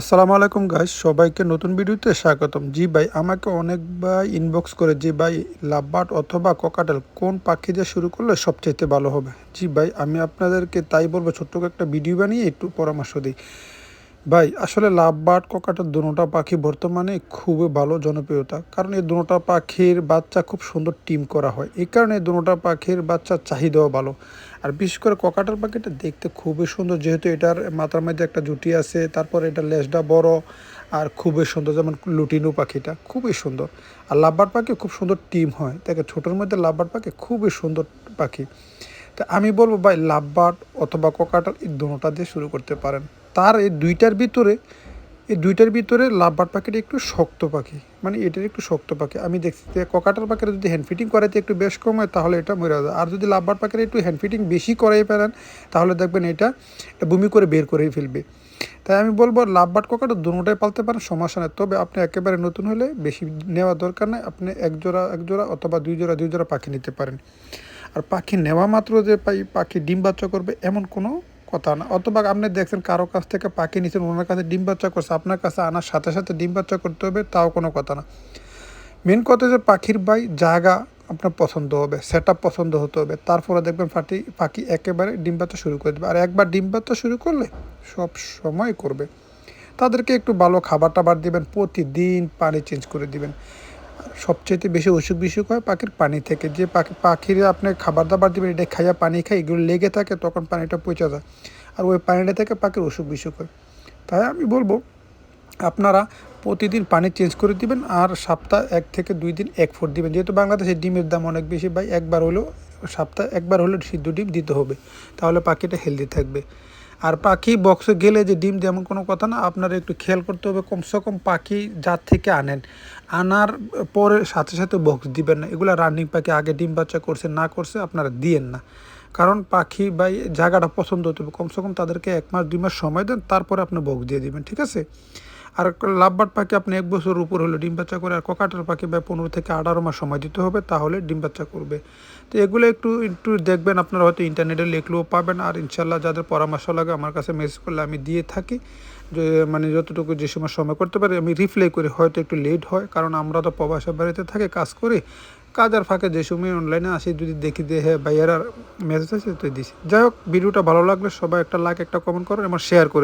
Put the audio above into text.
আসসালামু আলাইকুম গাইস সবাইকে নতুন ভিডিওতে স্বাগতম। জি ভাই, আমাকে অনেক ভাই ইনবক্স করে, জি ভাই লাভবার্ড অথবা ককাটেল কোন পাখি দিয়ে শুরু করলে সবচেয়ে ভালো হবে? জি ভাই, আমি আপনাদেরকে তাই বলব, ছোট্ট একটা ভিডিও বানিয়ে একটু পরামর্শ দিই। ভাই, আসলে লাভবার্ড ককাটেল দুটোটা পাখি বর্তমানে খুবই ভালো জনপ্রিয়তা। কারণ এই দুটোটা পাখির বাচ্চা খুব সুন্দর টিম করা হয়। এই কারণে দুটোটা পাখির বাচ্চার চাহিদাও ভালো। আর বিশেষ করে ককাটার পাখিটা দেখতে খুবই সুন্দর। যেহেতু এটার মাথার মধ্যে একটা জুটি আছে, তারপর এটা লেজটা বড় আর খুবই সুন্দর। যেমন লুটিনু পাখিটা খুবই সুন্দর। আর লাভবার পাখি খুব সুন্দর টিম হয়। দেখে, ছোটোর মধ্যে লাভবার পাখি খুবই সুন্দর পাখি। তা আমি বলব ভাই লাভবার্ড অথবা ককাটাল এই দুটোটা দিয়ে শুরু করতে পারেন। তার এই দুইটার ভিতরে, এই দুইটার ভিতরে লাভবার্ড পাখিটা একটু শক্ত পাখি। মানে এটার একটু শক্ত পাখি। আমি দেখছি যে ককাটার পাখিটা যদি হ্যান্ড ফিটিং করাইতে একটু বেশ কম হয়, তাহলে এটা মরে যাবে আর যদি লাভবার্ড পাখিটা একটু হ্যান্ড ফিটিং বেশি করাই পারেন তাহলে দেখবেন এটা বমি করে বের করেই ফেলবে। তাই আমি বলব লাভবার্ড ককাটা দুটোটাই পালতে পারেন, সমস্যা নেই। তবে আপনি একেবারে নতুন হলে বেশি নেওয়ার দরকার নেই। আপনি এক জোড়া এক জোড়া অথবা দুই জোড়া দুই জোড়া পাখি নিতে পারেন। আর পাখি নেওয়া মাত্র যে পাখি ডিম বাচ্চা করবে, এমন কোনো কথা না। অথবা আপনি দেখছেন কারও কাছ থেকে পাখি নিচ্ছেন ওনার কাছে ডিম বাচ্চা করছে, আপনার কাছে আনার সাথে সাথে ডিম বাচ্চা করতে হবে, তাও কোনো কথা না। মেন কথা যে পাখির বাই জায়গা আপনার পছন্দ হবে সেট পছন্দ হতে হবে। তারপরে দেখবেন পাখি পাখি একেবারে ডিম বাচ্চা শুরু করে দেবে। আর একবার ডিম বাচ্চা শুরু করলে সব সময় করবে। তাদেরকে একটু ভালো খাবার টাবার দিবেন, প্রতিদিন পানি চেঞ্জ করে দিবেন। সবচেয়ে বেশি অসুখ বিসুখ হয় পাখির পানি থেকে। যে পাখি, পাখির আপনি খাবার দাবার দেবেন এটা খাইয়া পানি খাই এগুলো লেগে থাকে, তখন পানিটা পচে যায়। আর ওই পানিটা থেকে পাখির অসুখ বিসুখ হয়। তাই আমি বলব, আপনারা প্রতিদিন পানি চেঞ্জ করে দিবেন আর সপ্তাহ এক থেকে দুই দিন এক ফুট দিবেন। যেহেতু বাংলাদেশে ডিমের দাম অনেক বেশি বা একবার হলেও সপ্তাহে একবার হলেও সিদ্ধ ডিম দিতে হবে। তাহলে পাখিটা হেলদি থাকবে। আর পাখি বক্সে গেলে যে ডিম দেয় এমন কোনো কথা না, আপনারা একটু খেয়াল করতে হবে, কমসে কম পাখি যার থেকে আনেন। আনার পরে সাথে সাথে বক্স দিবেন না। এগুলো রানিং পাখি আগে ডিম বাচ্চা করছে, না করছে আপনারা দিয়েন না। কারণ পাখি বা জায়গাটা পছন্দ হতে হবে। কমসে কম তাদেরকে এক মাস, দুই মাস সময় দেন, তারপরে আপনি বক্স দিয়ে দিবেন, ঠিক আছে? আর লাভবার্ড পাখি আপনি এক বছর উপর হলে ডিম বাচ্চা করে, আর ককাটার পাখি বা পনেরো থেকে আঠারো মাস সময় দিতে হবে, তাহলে ডিম বাচ্চা করবে। তো এগুলো একটু একটু দেখবেন, আপনারা হয়তো ইন্টারনেটে লিখলেও পাবেন, আর ইনশাল্লাহ যাদের পরামর্শ লাগে আমার কাছে মেসেজ করলে আমি দিয়ে থাকি। যে মানে যতটুকু যে সময় সময় করতে পারি, আমি রিপ্লাই করি, হয়তো একটু লেট হয়, কারণ আমরা তো প্রবাসে বাড়িতে থাকে, কাজ করি। কাজের ফাঁকে যে সময় অনলাইনে আসি, যদি দেখি যে হ্যাঁ ভাইয়ার মেসেজ আছে, তো দিছি। যাই হোক, ভিডিওটা ভালো লাগলে সবাই একটা লাইক একটা কমেন্ট করেন এবং শেয়ার করে